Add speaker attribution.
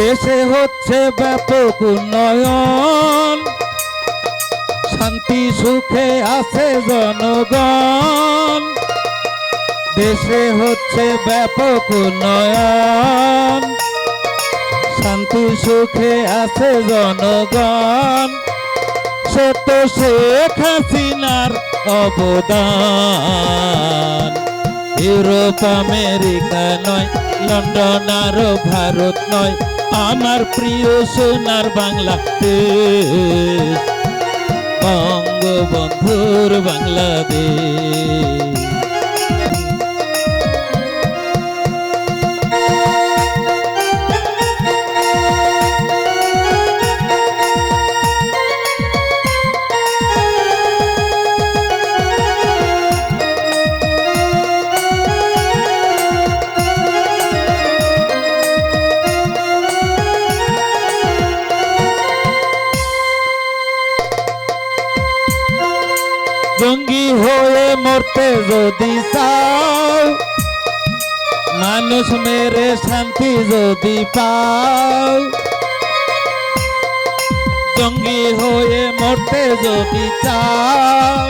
Speaker 1: দেশে হচ্ছে ব্যাপক উন্নয়ন। শান্তি, সুখে আছে জনগণ। দেশে হচ্ছে ব্যাপক উন্নয়ন। শান্তি, সুখে আছে জনগণ। সে তো শেখ হাসিনার অবদান। ইউরোপ, আমেরিকা নয়, লন্ডন আর ভারত নয় আমার প্রিয় সোনার বাংলাদেশ বঙ্গবন্ধুর বাংলাদেশ জঙ্গি হয়ে মরতে যদি চাও, মানুষ মেরে শান্তি যদি পাও। জঙ্গি হয়ে মরতে যদি চাও